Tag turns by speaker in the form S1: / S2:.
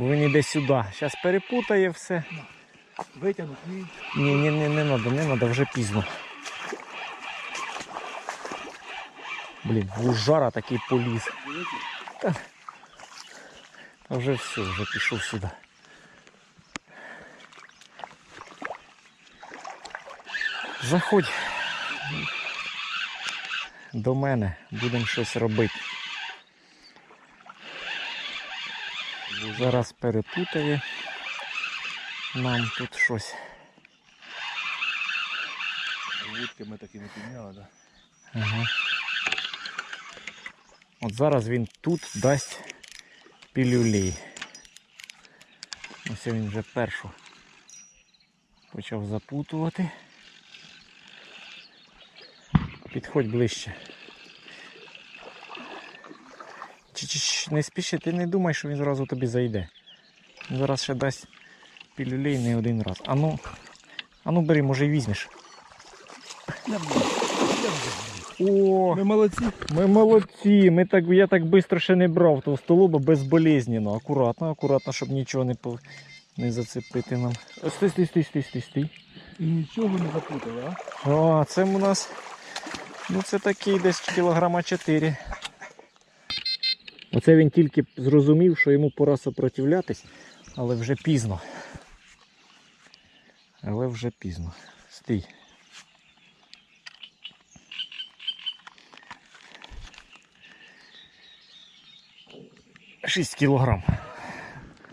S1: Бо він іде сюди. Зараз перепутає все.
S2: Витягнуть ні.
S1: Ні, ні, ні, не треба, не треба, вже пізно. Блін, вужара такий поліз. Та, та вже все, вже пішов сюди. Заходь до мене, будемо щось робити. Зараз перепутає нам тут щось.
S2: Вудки ми таки не підняли, да?
S1: Ага. От зараз він тут дасть пілюлей. Ось він вже першу почав запутувати. Підходь ближче. Не спіши, ти не думай, що він зразу тобі зайде. Він зараз ще дасть пілюлей не один раз. Ану, ану бери, може й візьмеш. О,
S2: Ми молодці.
S1: ми молодці. Ми так, я так швидко ще не брав товстолоба безболезненно. Акуратно, акуратно, щоб нічого не, по, не зацепити нам. Стій, стій, стій, стій, стій, стій.
S2: І нічого не запутали, а?
S1: О, це у нас. Ну це такий десь кілограма 4. Оце він тільки зрозумів, що йому пора сопротивлятись, але вже пізно. Але вже пізно. Стій. Шість кілограм.